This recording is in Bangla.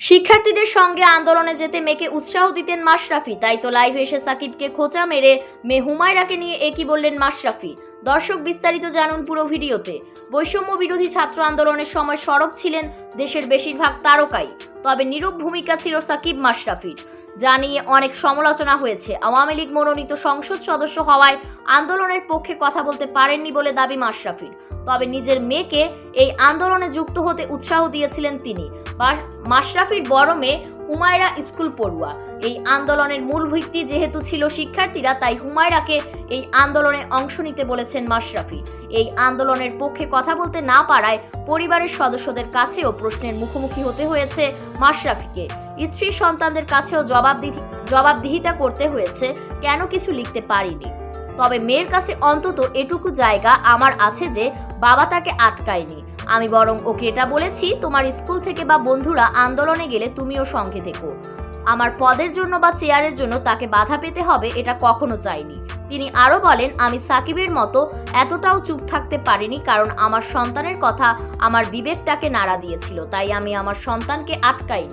শিক্ষার্থীদের সঙ্গে আন্দোলনে যেতে মেয়েকে উৎসাহ দিতেন মাশরাফি, তাই তো লাইভ এসে সাকিবকে খোঁচা মেরে মেয়ে হুমায়রাকে নিয়ে একই বললেন মাশরাফি। দর্শক বিস্তারিত জানুন পুরো ভিডিওতে। বৈষম্য বিরোধী ছাত্র আন্দোলনের সময় সরব ছিলেন দেশের বেশিরভাগ তারকাই, তবে নীরব ভূমিকা ছিল সাকিব মাশরাফির। যা নিয়ে অনেক সমালোচনা হয়েছে। আওয়ামী লীগ মনোনীত সংসদ সদস্য হওয়ায় আন্দোলনের পক্ষে কথা বলতে পারেননি বলে দাবি মাশরাফির। তবে নিজের মেয়েকে এই আন্দোলনে যুক্ত হতে উৎসাহ দিয়েছিলেন তিনি। মাশরাফির বড় মেয়ে হুমায়রা স্কুল পড়ুয়া। এই আন্দোলনের মূল ভিত্তি যেহেতু ছিল শিক্ষার্থীরা, তাই হুমায়রাকে এই আন্দোলনে অংশ নিতে বলেছেন মাশরাফি। এই আন্দোলনের পক্ষে কথা বলতে না পারায় পরিবারের সদস্যদের কাছেও প্রশ্নের মুখোমুখি হতে হয়েছে মাশরাফিকে। স্ত্রী সন্তানদের কাছেও জবাবদিহি জবাবদিহিতা করতে হয়েছে, কেন কিছু লিখতে পারিনি। তবে মেয়ের কাছে অন্তত এটুকু জায়গা আমার আছে যে, বাবা তাকে আটকায়নি। আমি বরং ওকে এটা বলেছি, তোমার স্কুল থেকে বা বন্ধুরা আন্দোলনে গেলে তুমিও সঙ্গে থেকো। আমার পদের জন্য বা চেয়ারের জন্য তাকে বাধা পেতে হবে এটা কখনো চাইনি। তিনি আরও বলেন, আমি সাকিবের মতো এতটাও চুপ থাকতে পারিনি কারণ আমার সন্তানের কথা আমার বিবেকটাকে নাড়া দিয়েছিল, তাই আমি আমার সন্তানকে আটকাইনি।